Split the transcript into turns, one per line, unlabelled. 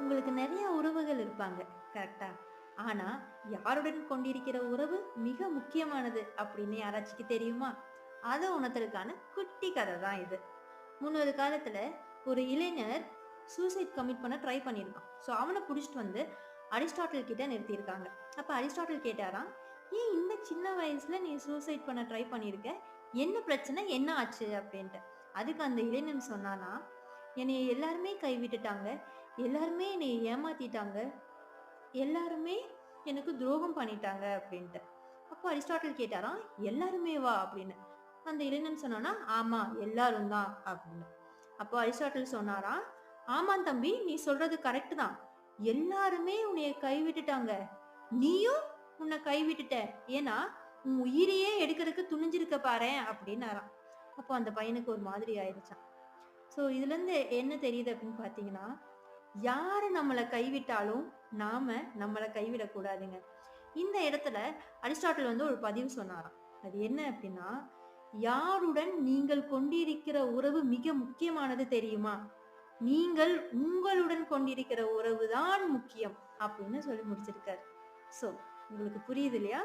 உங்களுக்கு நிறைய உறவுகள் இருப்பாங்க கரெக்டா ஆனா யாருடன் கொண்டிருக்கிற உறவு மிக முக்கியமானது அப்படின்னு யாராச்சுக்கு தெரியுமா? அதை உணர்த்தலுக்கான குட்டி கதை தான் இது. முன்னொரு காலத்துல ஒரு இளைஞர் சூசைட் கமிட் பண்ண ட்ரை பண்ணியிருக்கான். ஸோ அவனை பிடிச்சிட்டு வந்து அரிஸ்டாட்டில் கிட்ட நிறுத்தியிருக்காங்க. அப்போ அரிஸ்டாட்டில் கேட்டாராம் ஏன் இந்த சின்ன வயசுல நீ சூசைட் பண்ண ட்ரை பண்ணியிருக்க? என்ன பிரச்சனை? என்ன ஆச்சு? அப்படின்ட்டு. அதுக்கு அந்த இளைஞன் சொன்னானா என்னை எல்லாருமே கைவிட்டுட்டாங்க. எல்லாருமே என்னை ஏமாத்திட்டாங்க. எல்லாருமே எனக்கு துரோகம் பண்ணிட்டாங்க அப்படின்ட்டு. அப்போ அரிஸ்டாட்டில் கேட்டாராம் எல்லாருமே வா அப்படின்னு. அந்த இளைஞன் சொன்னானா ஆமா எல்லாரும் தான் அப்படின்னு. அப்போ அரிஸ்டாட்டில் சொன்னாராம் ஆமாம் தம்பி நீ சொல்றது கரெக்ட் தான். எல்லாருமே உன்னைய கைவிட்டுட்டாங்க. நீயும் உன்னை கைவிட்டுட்ட. ஏன்னா உன் உயிரையே எடுக்கிறதுக்கு துணிஞ்சிருக்க பாரேன் அப்படின்னாராம். அப்போ அந்த பையனுக்கு ஒரு மாதிரி ஆயிடுச்சான் ஸோ இதுலேருந்து என்ன தெரியுது அப்படின்னு பார்த்தீங்கன்னா யார் நம்மளை கைவிட்டாலும் நாம நம்மளை கைவிடக்கூடாதுங்க. இந்த இடத்துல அரிஸ்டாட்டில் வந்து ஒரு பதிவு சொன்னாராம். அது என்ன அப்படின்னா யாருடன் நீங்கள் கொண்டிருக்கிற உறவு மிக முக்கியமானது தெரியுமா? நீங்கள் உங்களுடன் கொண்டிருக்கிற உறவு தான் முக்கியம் அப்படின்னு சொல்லி முடிச்சிருக்காரு. ஸோ உங்களுக்கு புரியுது இல்லையா?